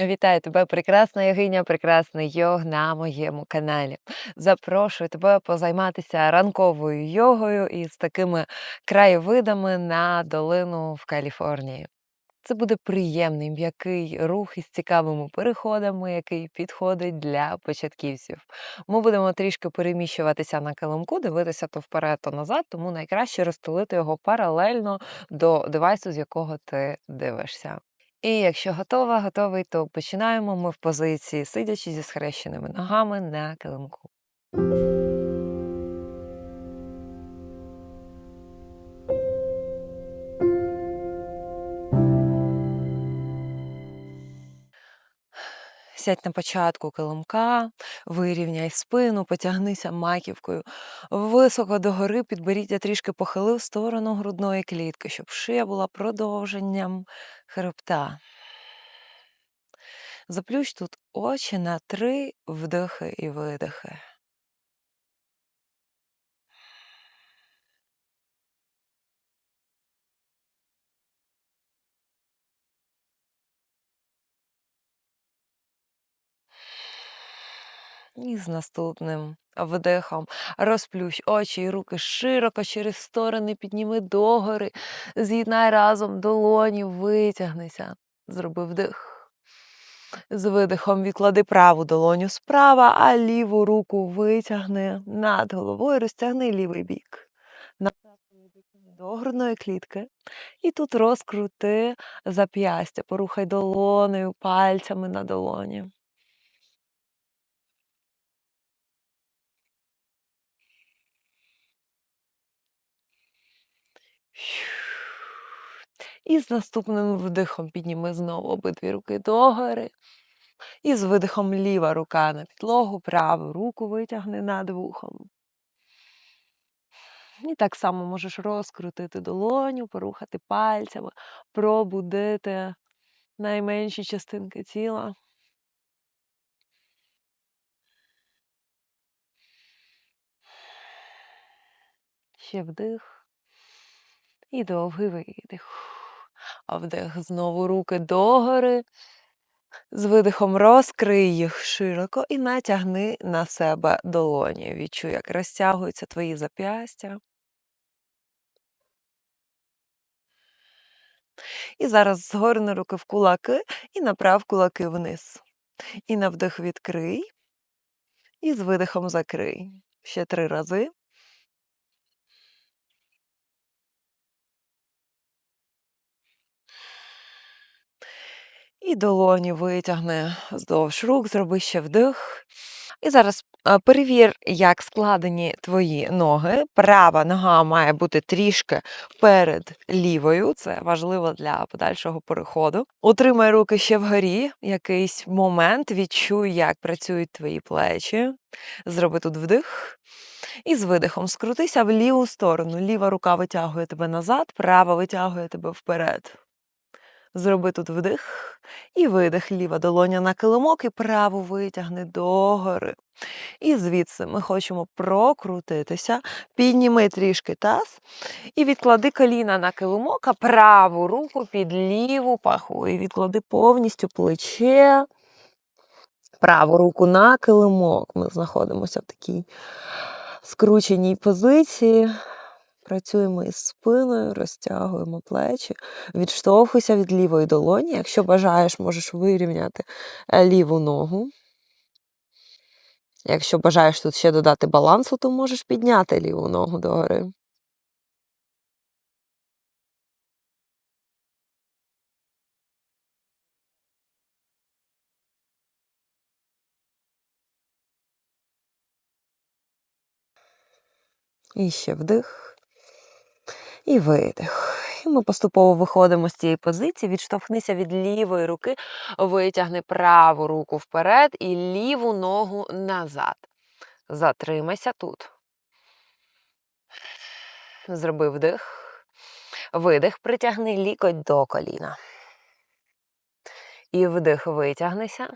Вітаю тебе, прекрасна йогиня, прекрасний йог на моєму каналі. Запрошую тебе позайматися ранковою йогою із такими краєвидами на долину в Каліфорнії. Це буде приємний м'який рух із цікавими переходами, який підходить для початківців. Ми будемо трішки переміщуватися на килимку, дивитися то вперед, то назад, тому найкраще розстелити його паралельно до девайсу, з якого ти дивишся. І якщо готова, готовий, то починаємо ми в позиції, сидячи зі схрещеними ногами на килимку. Сядь на початку килимка, вирівняй спину, потягнися маківкою високо догори, підборіддя трішки похили в сторону грудної клітки, щоб шия була продовженням хребта. Заплющ тут очі на три вдихи і видихи. І з наступним вдихом розплющ очі і руки широко через сторони підніми догори, з'єднай разом долоні, витягнися. Зроби вдих. З видихом відклади праву долоню справа, а ліву руку витягни над головою, розтягни лівий бік. До грудної клітки. І тут розкрути зап'ястя, порухай долонею, пальцями на долоні. І з наступним вдихом підніми знову обидві руки догори. І з видихом ліва рука на підлогу, праву руку витягни над вухом. І так само можеш розкрутити долоню, порухати пальцями, пробудити найменші частинки тіла. Ще вдих. І довгий видих. А вдих знову руки догори. З видихом розкрий їх широко і натягни на себе долоні. Відчуй, як розтягуються твої зап'ястя. І зараз згорни руки в кулаки і направ кулаки вниз. І на вдих відкрий. І з видихом закрий. Ще три рази. І долоні витягни вздовж рук, зроби ще вдих. І зараз перевір, як складені твої ноги. Права нога має бути трішки перед лівою, це важливо для подальшого переходу. Утримай руки ще вгорі, якийсь момент, відчуй, як працюють твої плечі. Зроби тут вдих. І з видихом скрутися в ліву сторону. Ліва рука витягує тебе назад, права витягує тебе вперед. Зроби тут вдих і видих. Ліва долоня на килимок і праву витягни догори. І звідси ми хочемо прокрутитися. Підніми трішки таз і відклади коліна на килимок, а праву руку під ліву паху. І відклади повністю плече. Праву руку на килимок. Ми знаходимося в такій скрученій позиції. Працюємо із спиною, розтягуємо плечі, відштовхуйся від лівої долоні. Якщо бажаєш, можеш вирівняти е, ліву ногу. Якщо бажаєш тут ще додати балансу, то можеш підняти ліву ногу догори. І ще вдих. І видих. І ми поступово виходимо з цієї позиції, відштовхнися від лівої руки, витягни праву руку вперед і ліву ногу назад. Затримайся тут. Зроби вдих. Видих, притягни лікоть до коліна. І вдих, витягнися.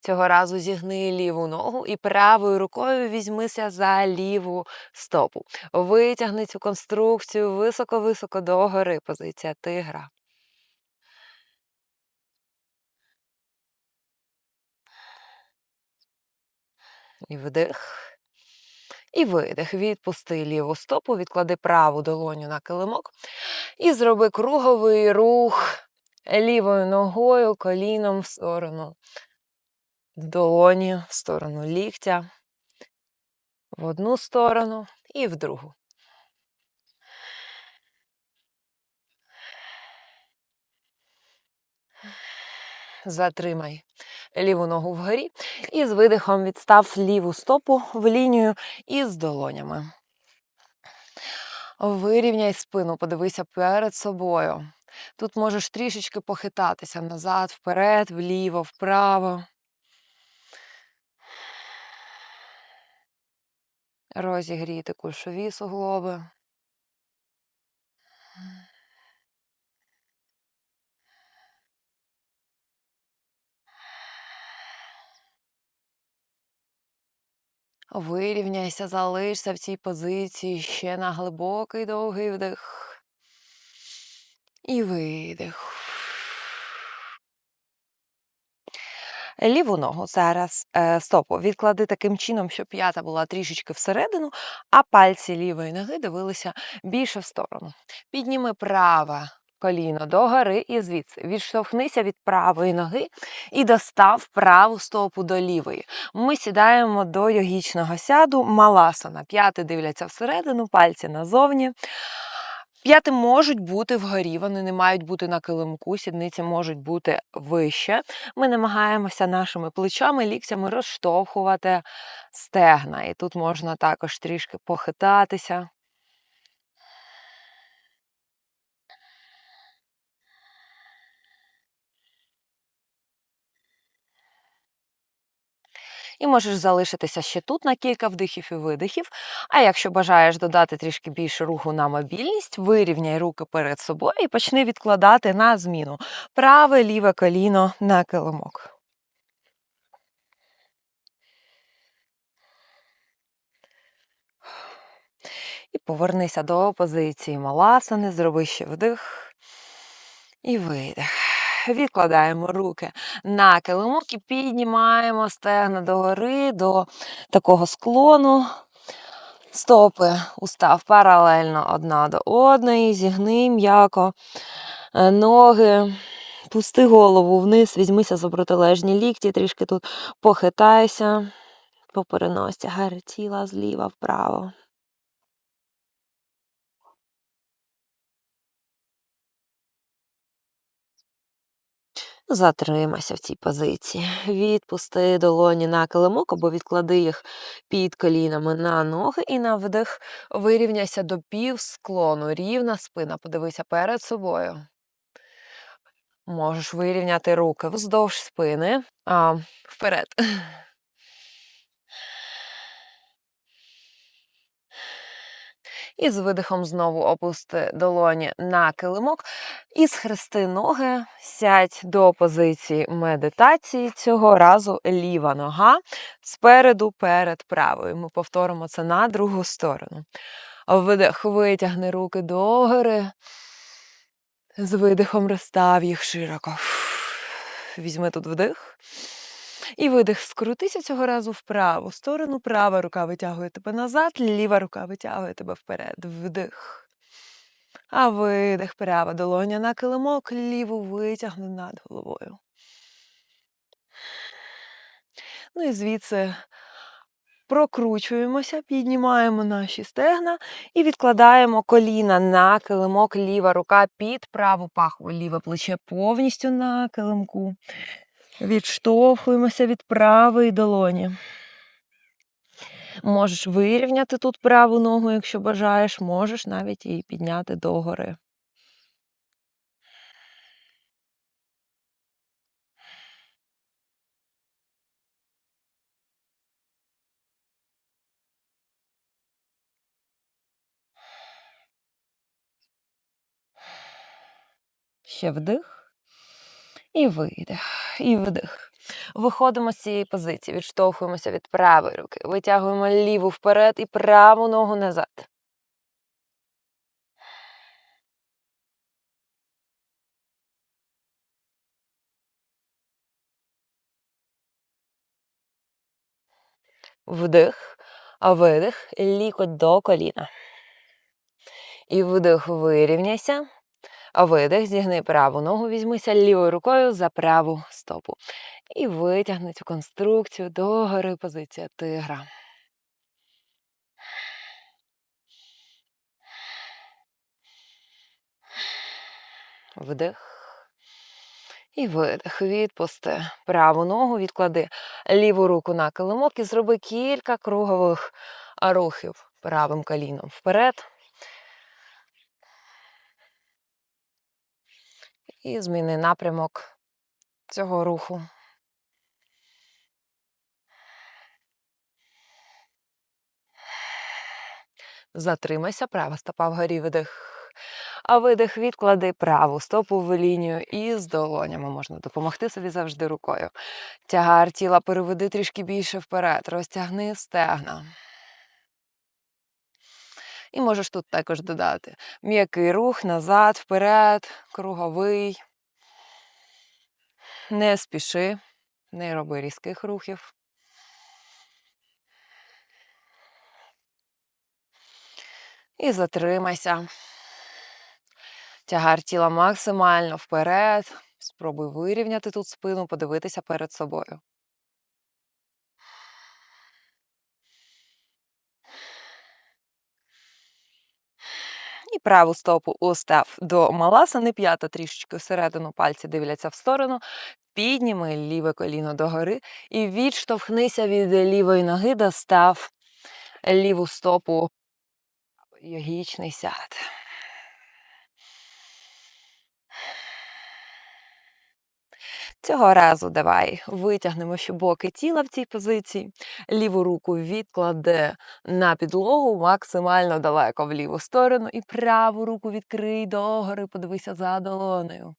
Цього разу зігни ліву ногу і правою рукою візьмися за ліву стопу. Витягни цю конструкцію високо-високо догори. Позиція тигра. І вдих. І видих. Відпусти ліву стопу, відклади праву долоню на килимок. І зроби круговий рух лівою ногою, коліном в сторону долоні, в сторону ліктя, в одну сторону і в другу. Затримай ліву ногу вгорі і з видихом відстав ліву стопу в лінію із долонями. Вирівняй спину, подивися перед собою. Тут можеш трішечки похитатися назад, вперед, вліво, вправо. Розігріти кульшові суглоби. Вирівняйся, залишся в цій позиції ще на глибокий довгий вдих. І видих. Ліву ногу зараз е, стопу відклади таким чином, щоб п'ята була трішечки всередину, а пальці лівої ноги дивилися більше в сторону. Підніми праве коліно догори і звідси. Відштовхнися від правої ноги і достав праву стопу до лівої. Ми сідаємо до йогічного сяду, маласана. П'яти дивляться всередину, пальці назовні. П'яти можуть бути вгорі, вони не мають бути на килимку, сідниці можуть бути вище. Ми намагаємося нашими плечами, ліктями розштовхувати стегна. І тут можна також трішки похитатися. І можеш залишитися ще тут на кілька вдихів і видихів. А якщо бажаєш додати трішки більше руху на мобільність, вирівняй руки перед собою і почни відкладати на зміну праве ліве коліно на килимок. І повернися до позиції маласани, зроби ще вдих і видих. Відкладаємо руки на килимок і піднімаємо стегна догори до такого склону. Стопи устав паралельно одна до одної, зігни м'яко е, ноги, пусти голову вниз, візьмися за протилежні лікті, трішки тут похитайся, по переносці гар тіла зліва вправо. Затримайся в цій позиції. Відпусти долоні на килимок або відклади їх під колінами на ноги і на вдих вирівняйся до пів склону. Рівна спина. Подивися перед собою. Можеш вирівняти руки вздовж спини. А, Вперед. І з видихом знову опусти долоні на килимок. І схрести ноги, сядь до позиції медитації. Цього разу ліва нога спереду перед правою. Ми повторимо це на другу сторону. Видих, витягни руки догори. З видихом розстав їх широко. Візьми тут вдих. І видих, скрутися цього разу в праву сторону. Права рука витягує тебе назад, ліва рука витягує тебе вперед. Вдих. А видих, права долоня на килимок, ліву витягни над головою. Ну і звідси прокручуємося, піднімаємо наші стегна і відкладаємо коліна на килимок, ліва рука під праву пахву, ліве плече повністю на килимку. Відштовхуємося від правої долоні. Можеш вирівняти тут праву ногу, якщо бажаєш, можеш навіть її підняти догори. Ще вдих і видих, і вдих. Виходимо з цієї позиції, відштовхуємося від правої руки, витягуємо ліву вперед і праву ногу назад. Вдих, а видих, лікоть до коліна. І вдих, вирівняйся. Видих, зігни праву ногу, візьмися лівою рукою за праву стопу. І витягни цю конструкцію догори позиція тигра. Вдих. І видих. Відпусти праву ногу, відклади ліву руку на килимок і зроби кілька кругових рухів правим коліном вперед. І зміни напрямок цього руху. Затримайся, права стопа вгорі, видих. А видих відклади праву стопу в лінію і з долонями можна допомогти собі завжди рукою. Тягар тіла переведи трішки більше вперед, розтягни стегна. І можеш тут також додати м'який рух назад, вперед, круговий. Не спіши, не роби різких рухів. І затримайся. Тягар тіла максимально вперед. Спробуй вирівняти тут спину, подивитися перед собою. І праву стопу устав до маласани, п'ята трішечки всередину, пальці дивляться в сторону. Підніми ліве коліно догори і відштовхнися від лівої ноги, достав ліву стопу йогічний сяд. Цього разу давай витягнемо ще боки тіла в цій позиції. Ліву руку відкладе на підлогу максимально далеко в ліву сторону. І праву руку відкрий догори, подивися за долонею.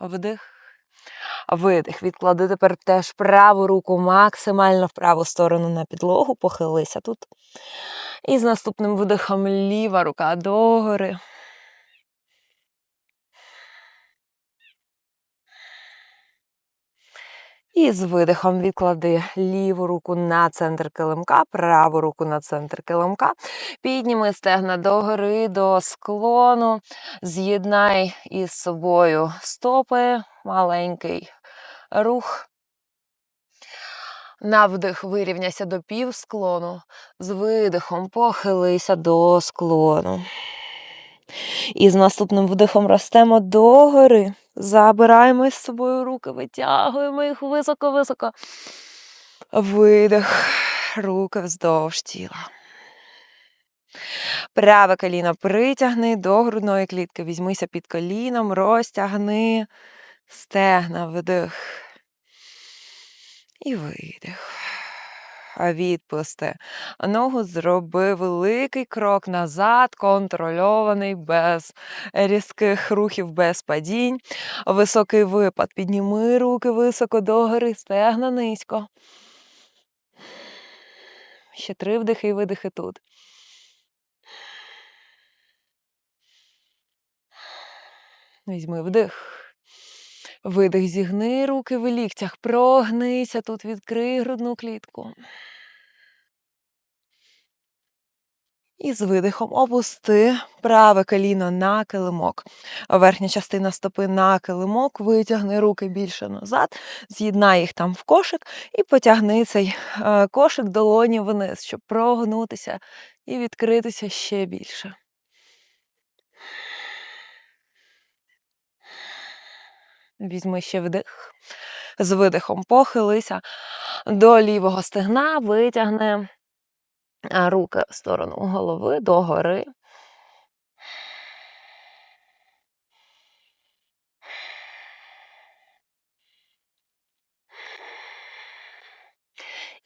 Вдих. Видих. Відклади тепер теж праву руку максимально в праву сторону на підлогу, похилися тут. І з наступним видихом ліва рука догори. І з видихом відклади ліву руку на центр килимка, праву руку на центр килимка. Підніми стегна догори до склону. З'єднай із собою стопи, маленький рух. На вдих вирівняйся до півсклону. З видихом похилися до склону. І з наступним вдихом ростемо догори. Забираємо з собою руки, витягуємо їх високо-високо. Видих, руки вздовж тіла. Праве коліно притягни до грудної клітки. Візьмися під коліном, розтягни стегна, вдих. І видих. Відпусти. Ногу зроби великий крок назад, контрольований, без різких рухів, без падінь. Високий випад. Підніми руки високо догори, стегна низько. Ще три вдихи і видихи тут. Візьми вдих. Видих, зігни руки в ліктях, прогнися тут, відкрий грудну клітку. І з видихом опусти праве коліно на килимок. Верхня частина стопи на килимок, витягни руки більше назад, з'єднай їх там в кошик і потягни цей е, кошик долоні вниз, щоб прогнутися і відкритися ще більше. Візьми ще вдих. З видихом похилися до лівого стегна, витягне руки в сторону голови догори.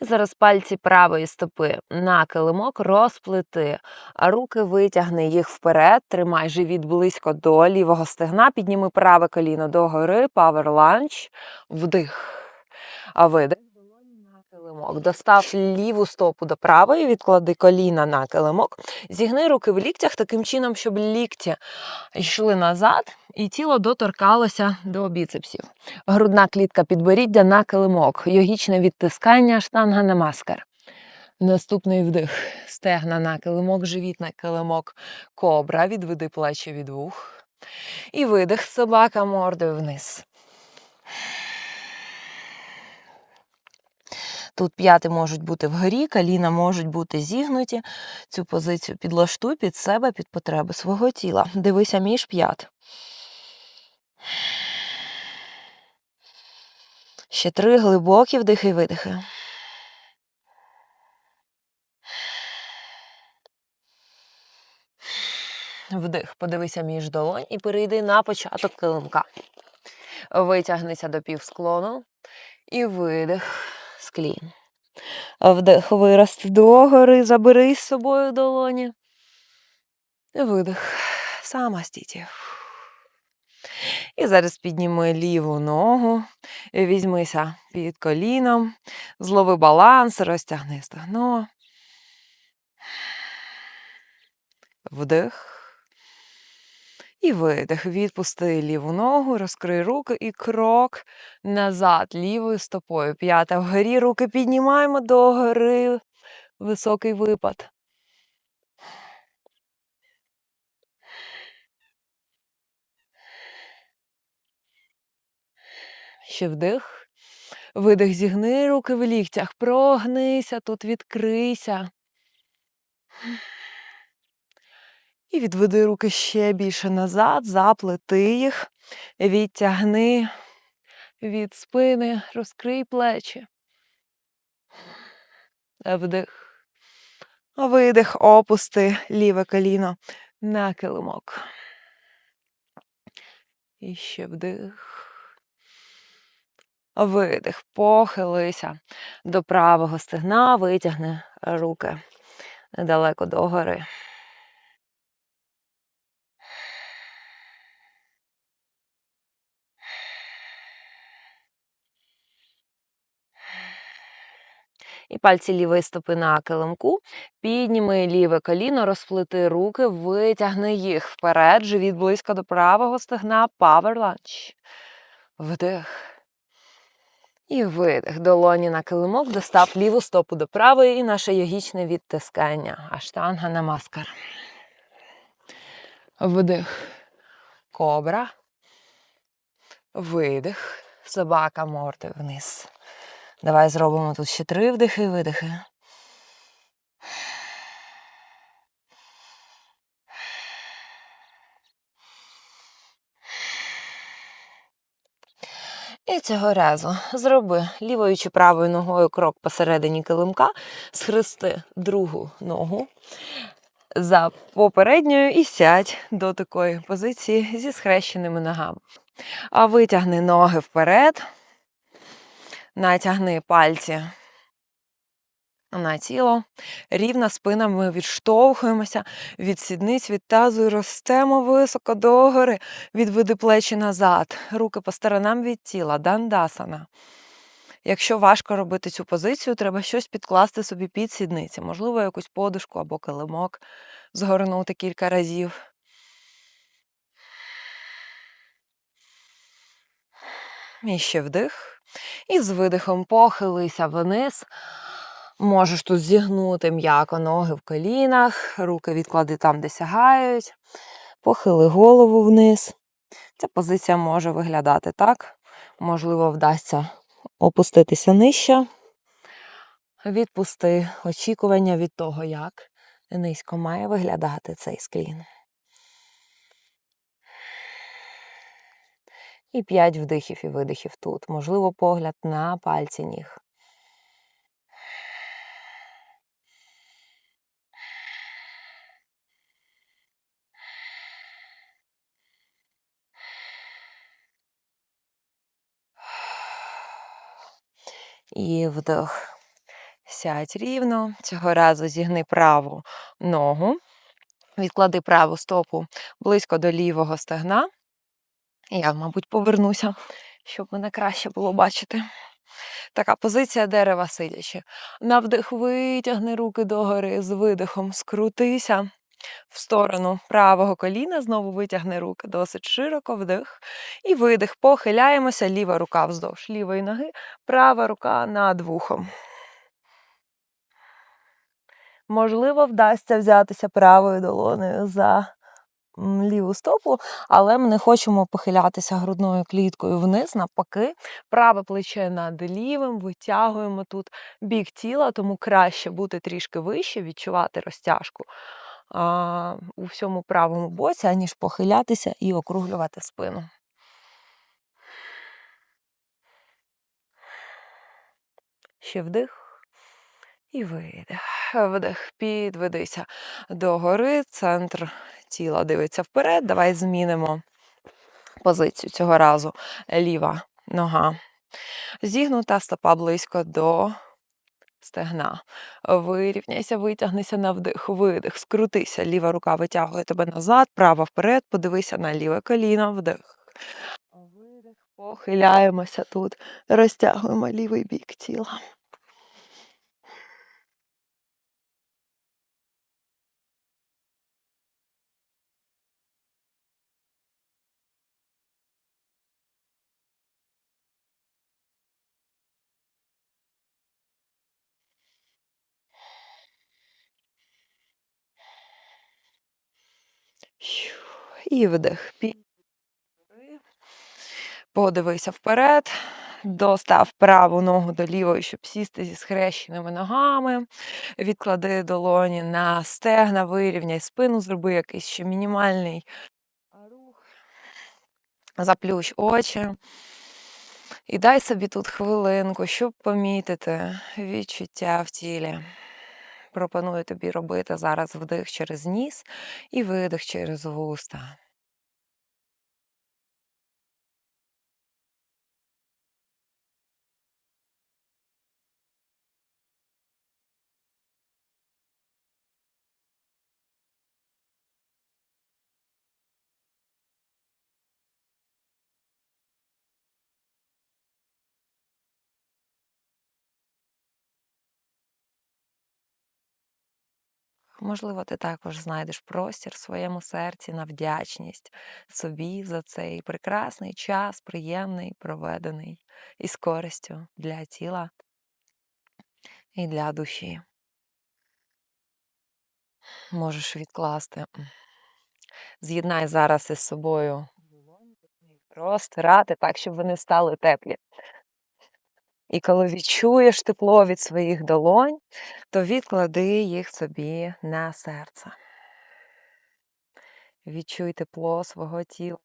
Зараз пальці правої стопи на килимок розплити, а руки витягни їх вперед, тримай живіт близько до лівого стегна, підніми праве коліно догори, power lunge, вдих. А видих. Килимок. Достав ліву стопу до правої, відклади коліна на килимок, зігни руки в ліктях таким чином, щоб лікті йшли назад, і тіло доторкалося до біцепсів. Грудна клітка підборіддя на килимок. Йогічне відтискання штанга на маскар. Наступний вдих. Стегна на килимок, живіт на килимок. Кобра. Відведи плечі від вух. І видих. Собака мордою вниз. Тут п'яти можуть бути вгорі, коліна можуть бути зігнуті. Цю позицію підлаштуй під себе, під потреби свого тіла. Дивися між п'ят. Ще три глибокі вдихи і видихи. Вдих, подивися між долонь і перейди на початок килимка. Витягнися до півсклону і видих склін. Вдих, вирости догори, забери з собою долоні. Видих. Самостійті. І зараз підніми ліву ногу, візьмися під коліном, злови баланс, розтягни стегно. Вдих. І видих. Відпусти ліву ногу, розкрий руки і крок назад лівою стопою. П'ята вгорі, руки піднімаємо догори. Високий випад. Ще вдих. Видих, зігни руки в ліктях, прогнися, тут відкрийся. І відведи руки ще більше назад, заплети їх, відтягни від спини, розкрий плечі. Вдих. Видих, опусти ліве коліно на килимок. І ще вдих. Видих, похилися до правого стегна, витягни руки недалеко догори. І пальці лівої стопи на килимку. Підніми ліве коліно, розплити руки, витягни їх вперед, живіт близько до правого стегна, power lunge. Вдих. І видих. Долоні на килимок, достав ліву стопу до правої і наше йогічне відтискання. Аштанга на маскар. Вдих. Кобра. Видих. Собака мордою вниз. Давай зробимо тут ще три вдихи і видихи. І цього разу зроби лівою чи правою ногою крок посередині килимка, схрести другу ногу за попередньою і сядь до такої позиції зі схрещеними ногами. А витягни ноги вперед, натягни пальці на тіло. Рівна спина ми відштовхуємося від сідниць, від тазу і ростемо високо догори, відведи плечі назад, руки по сторонам від тіла, дандасана. Якщо важко робити цю позицію, треба щось підкласти собі під сідниці, можливо, якусь подушку або килимок згорнути кілька разів. І ще вдих. І з видихом похилися вниз. Можеш тут зігнути м'яко ноги в колінах, руки відклади там, де сягають, похили голову вниз. Ця позиція може виглядати так. Можливо, вдасться опуститися нижче. Відпусти очікування від того, як низько має виглядати цей склін. І п'ять вдихів і видихів тут. Можливо, погляд на пальці ніг. І вдох. Сядь рівно. Цього разу зігни праву ногу. Відклади праву стопу близько до лівого стегна. Я, мабуть, повернуся, щоб мене краще було бачити. Така позиція дерева сидячи. На вдих витягни руки догори з видихом, скрутися в сторону правого коліна, знову витягни руки досить широко, вдих і видих. Похиляємося, ліва рука вздовж лівої ноги, права рука над вухом. Можливо, вдасться взятися правою долонею за ліву стопу, але ми не хочемо похилятися грудною кліткою вниз, навпаки, праве плече над лівим, витягуємо тут бік тіла, тому краще бути трішки вище, відчувати розтяжку а, у всьому правому боці, аніж похилятися і округлювати спину. Ще вдих. І видих. Вдих. Підведися догори, центр тіла дивиться вперед. Давай змінимо позицію цього разу. Ліва нога. Зігнута стопа близько до стегна. Вирівняйся, витягнися на вдих, видих, скрутися. Ліва рука витягує тебе назад, права вперед, подивися на ліве коліно, вдих. Похиляємося тут, розтягуємо лівий бік тіла. І вдих. Подивися вперед, достав праву ногу до лівої, щоб сісти зі схрещеними ногами. Відклади долоні на стегна, вирівняй спину, зроби якийсь ще мінімальний рух. Заплющ очі. І дай собі тут хвилинку, щоб помітити відчуття в тілі. Пропоную тобі робити зараз вдих через ніс і видих через вуста. Можливо, ти також знайдеш простір в своєму серці на вдячність собі за цей прекрасний час, приємний, проведений із користю для тіла і для душі. Можеш відкласти. З'єднай зараз із собою розтирати так, щоб вони стали теплі. І коли відчуєш тепло від своїх долонь, то відклади їх собі на серце. Відчуй тепло свого тіла,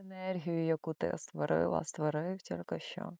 енергію, яку ти створила, створив тільки що.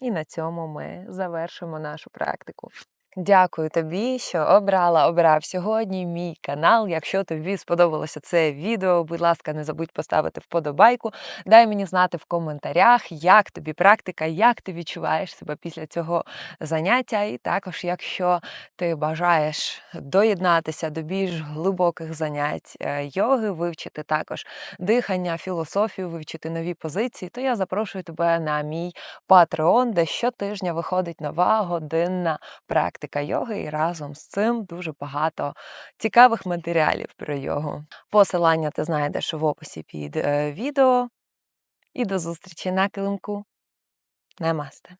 І на цьому ми завершимо нашу практику. Дякую тобі, що обрала, обрав сьогодні мій канал. Якщо тобі сподобалося це відео, будь ласка, не забудь поставити вподобайку. Дай мені знати в коментарях, як тобі практика, як ти відчуваєш себе після цього заняття. І також, якщо ти бажаєш доєднатися до більш глибоких занять е, йоги, вивчити також дихання, філософію, вивчити нові позиції, то я запрошую тебе на мій Patreon, де щотижня виходить нова годинна практика практика йоги, і разом з цим дуже багато цікавих матеріалів про йогу. Посилання ти знайдеш в описі під е, відео. І до зустрічі на килимку. Намасте!